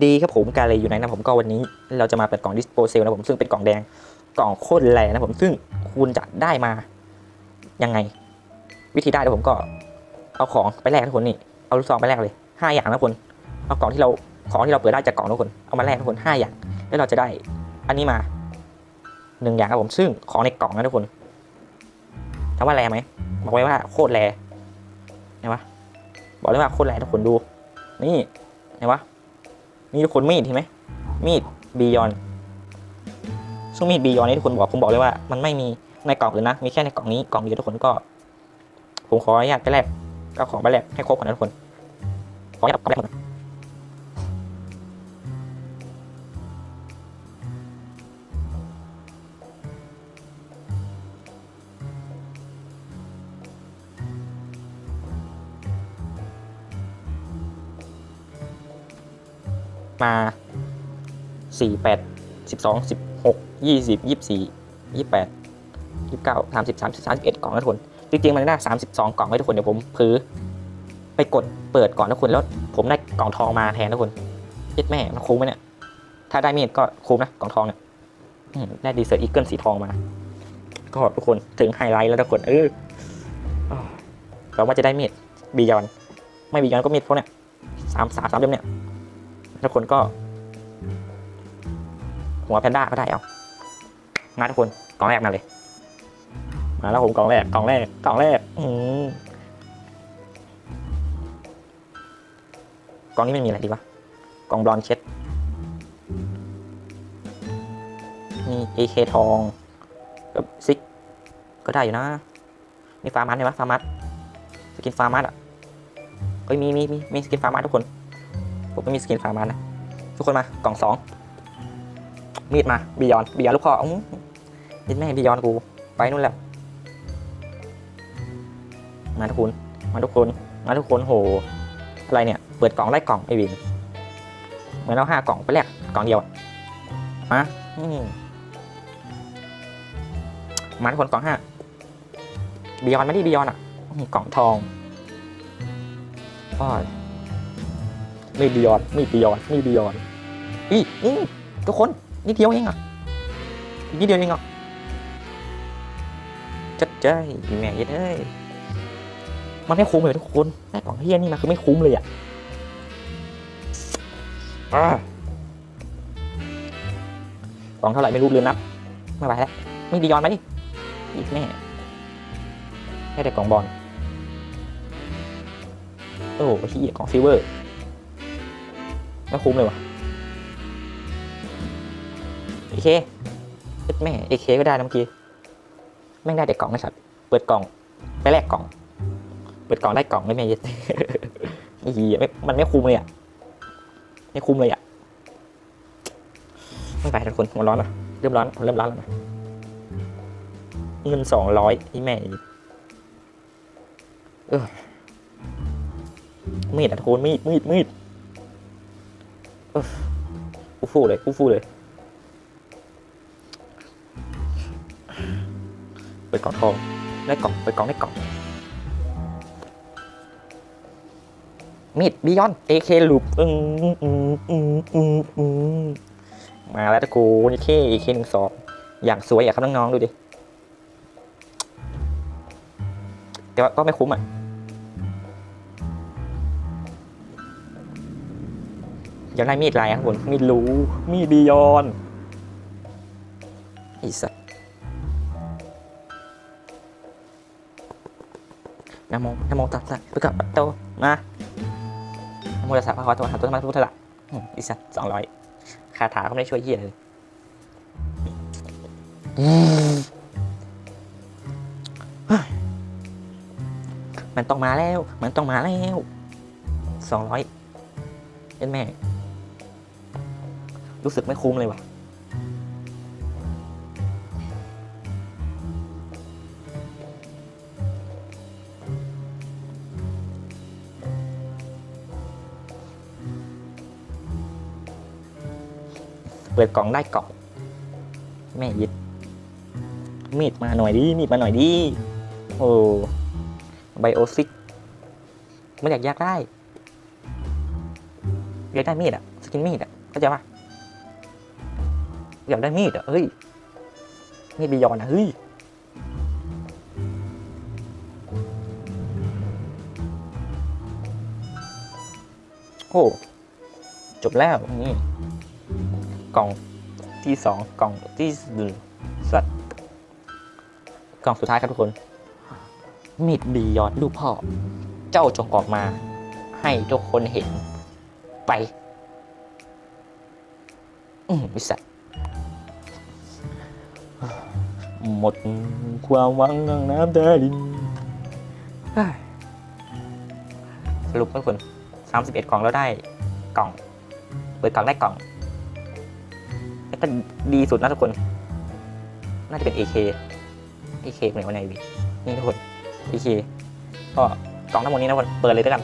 ดีครับผมการเลยอยู่ไหนนะผมก็วันนี้เราจะมาเปิดกล่องดิสโพเซลนะผมซึ่งเป็นกล่องแดงกล่องโคตรแรงนะผมซึ่งคุณจะได้มายังไง วิธีได้นะผมก็เอาของไปแลกทุกคนนี่เอาลูกซองไปแลกเลยห้าอย่างนะทุกคนเอากล่องที่เราของที่เราเปิดได้จากกล่องทุกคนเอามาแลกทุกคนห้าอย่าง แล้วเราจะได้อันนี้มาหนึ่งอย่างครับผมซึ่งของในกล่องนะทุกคนถามว่าแรงไหมบอกไว้ว่าโคตรแรงเห็นปะบอกเลยว่าโคตรแรงทุกคนดู นี่เห็นปะ นี่ทุกคนมีดเห็นไหมมีดบียอนซึ่งมีดบียอนนี่ทุกคนบอกผมบอกเลยว่า มันไม่มีในกล่องเลยนะมีแค่ในกล่องนี้กล่องเดียวทุกคนก็ ผมขออนุญาตไปแลกก็ของไปแลกให้ครบก่อนนะทุกคนขออนุญาตไปแลกก่อน สามสิบสามสิบเอ็ดกล่องนะทุกคน จริงๆ มันได้สามสิบสองกล่องให้ทุกคน เดี๋ยวผมพือไปกดเปิดก่อนนะคุณ แล้วผมได้กล่องทองมาแทนนะคุณเย็ดแม่มันคุ้มไหมเนี่ย ถ้าได้มีดก็คุ้มนะกล่องทองเนี่ยได้ดีเซอร์อีเกิลสีทองมา ก็ทุกคนถึงไฮไลท์แล้วทุกคน เอออ้าวเราว่าจะได้มีดบียอน ไม่บียอนก็มีดพวกเนี่ยสามสามสามเล่มเนี่ย ทุกคนก็ หัวแพนด้าก็ได้เอางานทุกคนกล่องแรกมาเลย มาแล้วผมกล่องแรกกล่องแรกกล่องแรก อืกล่องนี้ไม่มีอะไรดีวะกล่องบลอนเช็ดนี่ AK ทองกับซิกก็ได้อยู่นะมีฟาร์มัสไหมวะฟาร์มัสสกินฟาร์มัสอะเฮ้ยมีมีมีมีสกินฟาร์มัสทุกคน ผมไม่มีสกินฟาร์มัสนะ ทุกคนมากล่องสองมีดมาบียอนบียอนลูกพ่ออื้อยินแม่บียอนกู ไปนู่นแล้ว มาทุกคน มาทุกคน มาทุกคนโห อะไรเนี่ย เปิดกล่องไล่กล่องไอวินเหมือนเราห้ากล่องไปแลกกล่องเดียวอะมาอืมาทุกคนกล่องห้าบียอนมาดิบียอนอะ กล่องทองอ้อย ม่บียอนไม่บียอนไม่บียอนอีอือทุกคนนิดเดียวเองอะอีกนิดเดียวเองอะจัดใจอีแม่เย็ดเอ้ยมันไม่คุ้มเลยทุกคนได้กล่องเฮียนี่มาคือไม่คุ้มเลยอะอ่ากล่องเท่าไหร่ไม่รู้ลืมนับไม่ไหวแล้วไม่ดียอนมดิอีกแม่ได้แต่กล่องบอลโอ้โหเฮียกล่องซิลเวอร์ ไม่คุ้มเลยว่ะเอเคเอ็ดแม่เอเคก็ได้นะเมื่อกี้แม่งได้แต่กล่องนะสัตว์เปิดกล่องไปแลกกล่อง เปิดกล่องได้กล่องไม่แม่ย็ดไอ้เหี้ยม่มันไม่คุ้มเลยอะไม่คุ้มเลยอะไม่ไปทุกคนมันร้อนอะเริ่มร้อนเริ่มร้อนแล้วนะเงินสองร้อยที่แม่เออมีดอะทุกคนมีดมีดมีด เออฟูฟูเลยฟูฟูเลยเปิดกล่องทองได้กล่องเปิดกล่องได้กล่องมีดบิยอน AK ลูปอืมอืมอืมอืมอืมมาแล้วตะกูนี่เค AK หนึ่งสองอย่างสวยอะครับน้องๆดูดิแต่ว่าก็ไม่คุ้มอะ อยากได้มีดลายครับผมมีดรูมีดบิยอนไอีสัตนะโมนะโมตัสสะพระกัปะโตมานะโมตัสสะพระคะวะโตอะระหะโตสัมมาสัมพุทธะอีสัตสองร้อยคาถาก็ไม่ได้ช่วยเหี้ยเลยมันต้องมาแล้ว มันต้องมาแล้วสองร้อยเป็นแม่ รู้สึกไม่คุ้มเลยว่ะ เปิดกล่องได้กล่องแม่ยึดมีดมาหน่อยดิ มีดมาหน่อยดิ โอ้ไบโอซิกมันอยากยากได้อยากได้มีดอะสกินมีดอะเข้าใจปะ อยากได้มีดอะเฮ้ยมีดบียอนนะเฮ้ยโอ้จบแล้วนี่กล่องที่สองกล่องที่หนึ่งสัตว์กล่องสุดท้ายครับทุกคน มีดบียอนลูกพ่อ เจ้าจงออกมา ให้ทุกคนเห็นไป อืมวิสัตว หมดความหวังดังน้ำตาลินเฮ้ยสรุปทุกคน31กล่องแล้วได้กล่อง เปิดกล่องได้กล่องแล้วก็ดีสุดนะทุกคน น่าจะเป็น AK AK เหมือนวันไหนวีนี่ทุกคน AK ก็กล่องทั้งหมดนี้นะทุกคน เปิดเลยด้วยกัน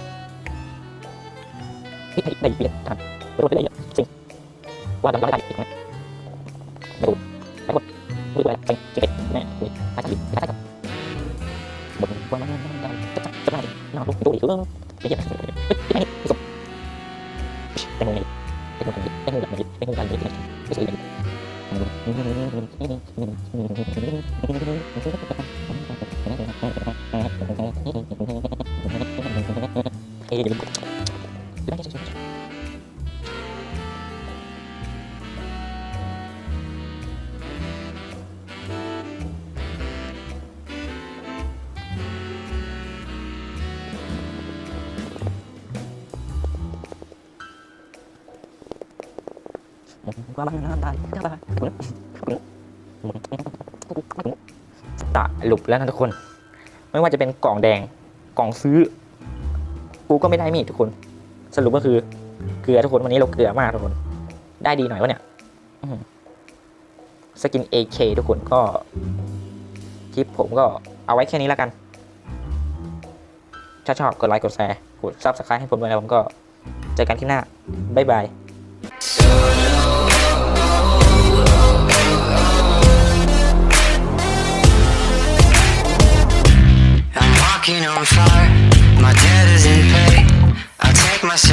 พี่ได้เปลี่ยนกันเปิดได้เยอะจริงว่าเราได้อีกไหมไม่รู้ไม่ กดไม่รู้อะไรไปเก็บแน่เลยอาจจะหยิบได้กับบนว่ามันได้จะจับจะไตะหลุปแล้วนะทุกคน ไม่ว่าจะเป็นกล่องแดงกล่องซื้อ กูก็ไม่ได้มีทุกคน สรุปก็คือเกลือทุกคนวันนี้เราเกลือมากทุกคน ได้ดีหน่อยวะเนี่ยสกิน AK ทุกคนก็คลิปผมก็เอาไว้แค่นี้แล้วกัน ถ้าชอบกดไลค์กดแชร์กดซับสไครต์ให้ผมด้วยนะผมก็เจอกันคลิปหน้า บ๊ายบาย walking on fire. My debt is in pay. I take myself.